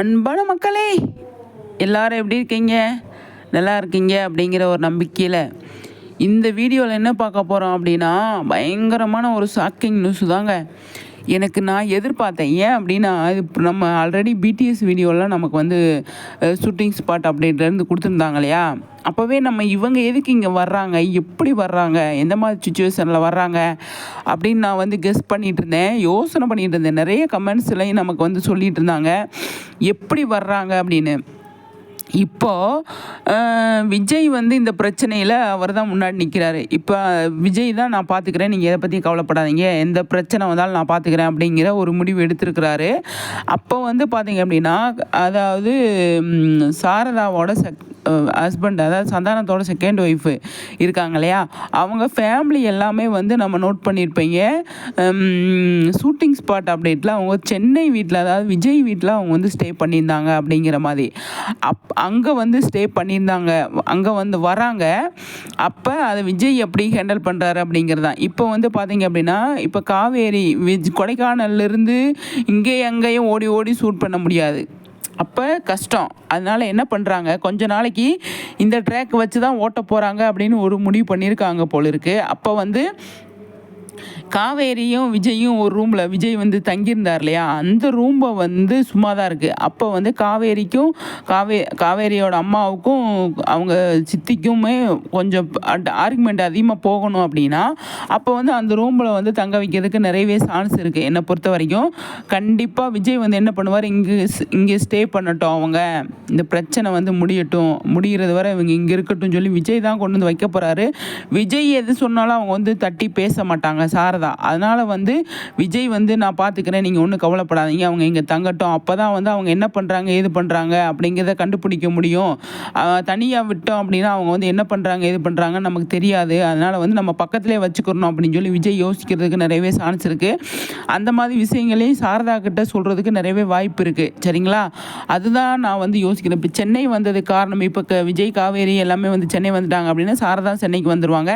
அன்பான மக்களே எல்லாரும் எப்படி இருக்கீங்க? நல்லா இருக்கீங்க அப்படிங்கிற ஒரு நம்பிக்கையில் இந்த வீடியோவில் என்ன பார்க்க போகிறோம் அப்படின்னா பயங்கரமான ஒரு ஷாக்கிங் நியூஸ் தாங்க. எனக்கு நான் எதிர்பார்த்தேன். ஏன் அப்படின்னா இது நம்ம ஆல்ரெடி பிடிஎஸ் வீடியோலாம் நமக்கு வந்து ஷூட்டிங் ஸ்பாட் அப்படின்ட்டு கொடுத்துருந்தாங்க இல்லையா? அப்போவே நம்ம இவங்க எதுக்கு இங்கே வர்றாங்க? எப்படி வர்றாங்க? எந்த மாதிரி சுச்சுவேஷனில் வர்றாங்க? அப்படின்னு நான் வந்து கெஸ் பண்ணிகிட்டு இருந்தேன். யோசனை பண்ணிகிட்டு இருந்தேன். நிறைய கமெண்ட்ஸ்லையும் நமக்கு வந்து சொல்லிகிட்டு இருந்தாங்க. எப்படி வர்றாங்க அப்படின்னு. இப்போது விஜய் வந்து இந்த பிரச்சனையில் அவர் தான் முன்னாடி நிற்கிறாரு இப்போ விஜய் தான் நான் பார்த்துக்கிறேன் நீங்கள் எதை பற்றியும் கவலைப்படாதீங்க. எந்த பிரச்சனை வந்தாலும் நான் பார்த்துக்கிறேன் அப்படிங்கிற ஒரு முடிவு எடுத்திருக்கிறாரு. அப்போ வந்து பார்த்தீங்க அப்படின்னா அதாவது சாரதாவோட செக் ஹஸ்பண்ட் அதாவது சந்தானத்தோட செகண்ட் ஒய்ஃபு இருக்காங்க இல்லையா? அவங்க ஃபேமிலி எல்லாமே வந்து நம்ம நோட் பண்ணியிருப்பீங்க ஷூட்டிங் ஸ்பாட் அப்டேட்டில் அவங்க சென்னை வீட்டில் அதாவது விஜய் வீட்டில் அவங்க வந்து ஸ்டே பண்ணியிருந்தாங்க அப்படிங்கிற மாதிரி. அப் அங்கே வந்து ஸ்டே பண்ணியிருந்தாங்க. அங்கே வந்து வராங்க. அப்போ அதை விஜய் எப்படி ஹேண்டில் பண்ணுறாரு அப்படிங்கிறது தான் இப்போ வந்து பார்த்தீங்க அப்படின்னா இப்போ காவேரி விஜ் கொடைக்கானல்லேருந்து இங்கேயும் அங்கேயும் ஓடி ஓடி ஷூட் பண்ண முடியாது. அப்போ கஷ்டம். அதனால் என்ன பண்ணுறாங்க கொஞ்ச நாளைக்கு இந்த ட்ராக் வச்சு தான் ஓட்ட போகிறாங்க அப்படின்னு ஒரு முடிவு பண்ணியிருக்காங்க போல இருக்குது அப்போ வந்து காவேரியும் விஜயும் ஒரு ரூமில் விஜய் வந்து தங்கியிருந்தார் இல்லையா? அந்த ரூமை வந்து சும்மா தான் இருக்குது அப்போ வந்து காவேரிக்கும் காவே காவேரியோட அம்மாவுக்கும் அவங்க சித்திக்குமே கொஞ்சம் ஆர்குமெண்ட் அதிகமாக போகணும் அப்படின்னா அப்போ வந்து அந்த ரூமில் வந்து தங்க வைக்கிறதுக்கு நிறையவே சான்ஸ் இருக்குது என்னை பொறுத்த வரைக்கும். கண்டிப்பாக விஜய் வந்து என்ன பண்ணுவார்? இங்கே இங்கே ஸ்டே பண்ணட்டும் அவங்க. இந்த பிரச்சனை வந்து முடியட்டும். முடிகிறது வரை இவங்க இங்கே இருக்கட்டும் சொல்லி விஜய் தான் கொண்டு வந்து வைக்க போகிறாரு விஜய் எது சொன்னாலும் அவங்க வந்து தட்டி பேச மாட்டாங்க. சார் சாரதா அதனால் வந்து விஜய் வந்து நான் பார்த்துக்கிறேன் நீங்கள் ஒன்றும் கவலைப்படாதீங்க. அவங்க இங்கே தங்கட்டும். அப்போ தான் வந்து அவங்க என்ன பண்ணுறாங்க ஏது பண்ணுறாங்க அப்படிங்கிறத கண்டுபிடிக்க முடியும். தனியாக விட்டோம் அப்படின்னா அவங்க வந்து என்ன பண்ணுறாங்க ஏது பண்ணுறாங்கன்னு நமக்கு தெரியாது. அதனால் வந்து நம்ம பக்கத்துலேயே வச்சுக்கிறணும் அப்படின்னு சொல்லி விஜய் யோசிக்கிறதுக்கு நிறையவே சான்ஸ் இருக்குது அந்த மாதிரி விஷயங்களையும் சாரதா கிட்ட சொல்கிறதுக்கு நிறையவே வாய்ப்பு இருக்குது சரிங்களா? அதுதான் நான் வந்து யோசிக்கிறேன். இப்போ சென்னை வந்தது காரணம் இப்போ க- விஜய் காவேரி எல்லாமே வந்து சென்னை வந்துட்டாங்க அப்படின்னா சாரதா சென்னைக்கு வந்துடுவாங்க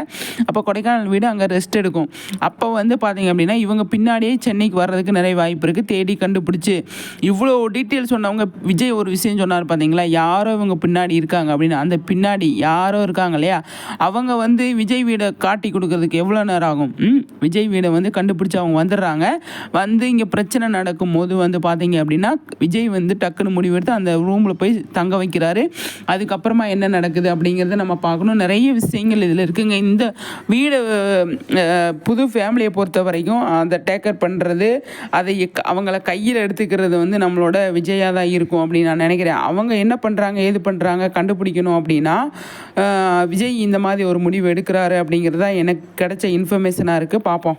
அப்போ கொடைக்கானல் வீடு அங்கே ரெஸ்ட் எடுக்கும். அப்போ வந்து பார்த்தீங்க அப்படின்னா இவங்க பின்னாடியே சென்னைக்கு வர்றதுக்கு நிறைய வாய்ப்பு இருக்குது தேடி கண்டுபிடிச்சி இவ்வளோ டீட்டெயில் சொன்னவங்க விஜய் ஒரு விஷயம் சொன்னார் பார்த்தீங்களா யாரோ இவங்க பின்னாடி இருக்காங்க அப்படின்னு. அந்த பின்னாடி யாரோ இருக்காங்க இல்லையா? அவங்க வந்து விஜய் வீடை காட்டி கொடுக்கறதுக்கு எவ்வளோ நேரம் ஆகும்? விஜய் வீடை வந்து கண்டுபிடிச்சி அவங்க வந்துடுறாங்க. வந்து இங்கே பிரச்சனை நடக்கும் போது வந்து பார்த்தீங்க அப்படின்னா விஜய் வந்து டக்குன்னு முடிவெடுத்து அந்த ரூமில் போய் தங்க வைக்கிறாரு. அதுக்கப்புறமா என்ன நடக்குது அப்படிங்கிறத நம்ம பார்க்கணும். நிறைய விஷயங்கள் இதில் இருக்குங்க. இந்த வீடு புது ஃபேமிலி ஃபேமிலியை பொறுத்த வரைக்கும் அதை டேக்கர் பண்ணுறது அதை எக்- அவங்கள கையில் எடுத்துக்கிறது வந்து நம்மளோட விஜயாக தான் இருக்கும் அப்படின்னு நான் நினைக்கிறேன். அவங்க என்ன பண்ணுறாங்க ஏது பண்ணுறாங்க கண்டுபிடிக்கணும் அப்படின்னா விஜய் இந்த மாதிரி ஒரு முடிவு எடுக்கிறாரு அப்படிங்கிறது தான் எனக்கு கிடைச்ச இன்ஃபர்மேஷனாக இருக்குது பார்ப்போம்.